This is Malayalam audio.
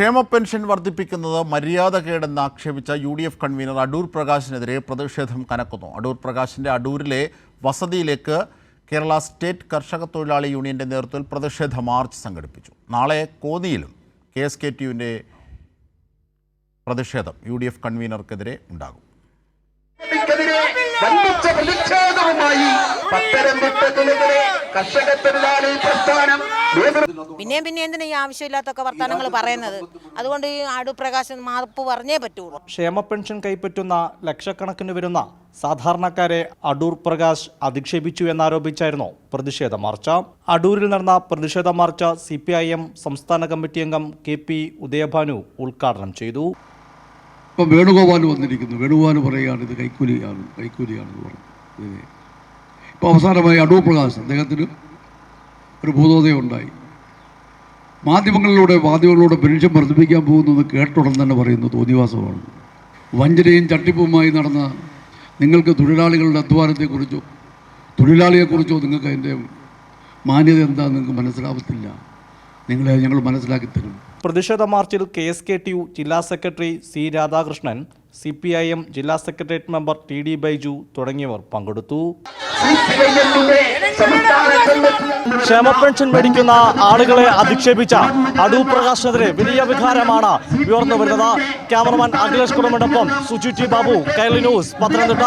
ക്ഷേമ പെൻഷൻ വർദ്ധിപ്പിക്കുന്നത് മര്യാദകേടെന്ന് ആക്ഷേപിച്ച U D F convener Adoor പ്രകാശിനെതിരെ പ്രതിഷേധം കനക്കുന്നു. അടൂർ പ്രകാശിന്റെ അടൂരിലെ വസതിയിലേക്ക് കേരള സ്റ്റേറ്റ് കർഷക തൊഴിലാളി യൂണിയന്റെ നേതൃത്വത്തിൽ പ്രതിഷേധ മാർച്ച് സംഘടിപ്പിച്ചു. നാളെ കോന്നിയിലും കെ എസ് കെ ടി യുവിന്റെ പ്രതിഷേധം യു ഡി എഫ് കൺവീനർക്കെതിരെ ഉണ്ടാകും പ്രതിഷേധവുമായി കർഷക തൊഴിലാളി പ്രസ്ഥാനം പിന്നെയും പിന്നെ എന്തിനാ ഈ ആവശ്യമില്ലാത്തൊക്കെ വർത്തമാനങ്ങൾ പറയുന്നത്? അതുകൊണ്ട് ഈ അടുപ്രകാശം മാപ്പ് പറഞ്ഞേ പറ്റുള്ളൂ. ക്ഷേമ പെൻഷൻ കൈപ്പറ്റുന്ന ലക്ഷക്കണക്കിന് വരുന്ന സാധാരണക്കാരെ അടൂർ പ്രകാശ് അധിക്ഷേപിച്ചു എന്നാരോപിച്ചായിരുന്നു പ്രതിഷേധ മാർച്ച. അടൂരിൽ നടന്ന പ്രതിഷേധ march C P I M സംസ്ഥാന കമ്മിറ്റി അംഗം കെ പി ഉദയഭാനു ഉദ്ഘാടനം ചെയ്തു. ഇപ്പം വേണുഗോപാൽ വന്നിരിക്കുന്നു. വേണുഗോപാൽ പറയുകയാണ് ഇത് കൈക്കൂലിയാണ് കൈക്കൂലിയാണെന്ന് പറഞ്ഞു. ഇപ്പോൾ അവസാനമായി അടൂർ പ്രകാശ് അദ്ദേഹത്തിന് ഒരു ഉണ്ടായി മാധ്യമങ്ങളിലൂടെ മാധ്യമങ്ങളിലൂടെ പെൻഷൻ വർദ്ധിപ്പിക്കാൻ പോകുന്നതെന്ന് കേട്ടുടൻ തന്നെ പറയുന്നു തോന്നിവാസമാണ് വഞ്ചനയും തട്ടിപ്പുമായി നടന്ന നിങ്ങൾക്ക് തൊഴിലാളികളുടെ അധ്വാനത്തെക്കുറിച്ചോ തൊഴിലാളിയെക്കുറിച്ചോ നിങ്ങൾക്ക് അതിന്റെ മാന്യത എന്താണെന്ന് നിങ്ങൾക്ക് മനസ്സിലാവത്തില്ല. നിങ്ങളെ ഞങ്ങൾ മനസ്സിലാക്കി തരും. പ്രതിഷേധ മാർച്ചിൽ K S K T U ജില്ലാ secretary C Radhakrishnan C P I M ജില്ലാ secretariat member T D Baiju തുടങ്ങിയവർ പങ്കെടുത്തു. ക്ഷേമ പെൻഷൻ മേടിക്കുന്ന ആളുകളെ അധിക്ഷേപിച്ച അടൂർ പ്രകാശിനെതിരെ വലിയ വികാരമാണ് ഉയർന്നു വരുന്നത് ക്യാമറമാൻ അഖിലേഷ് കുടുംബടൊപ്പം സുജി ടി ബാബു കേരള ന്യൂസ് പത്തനംതിട്ട.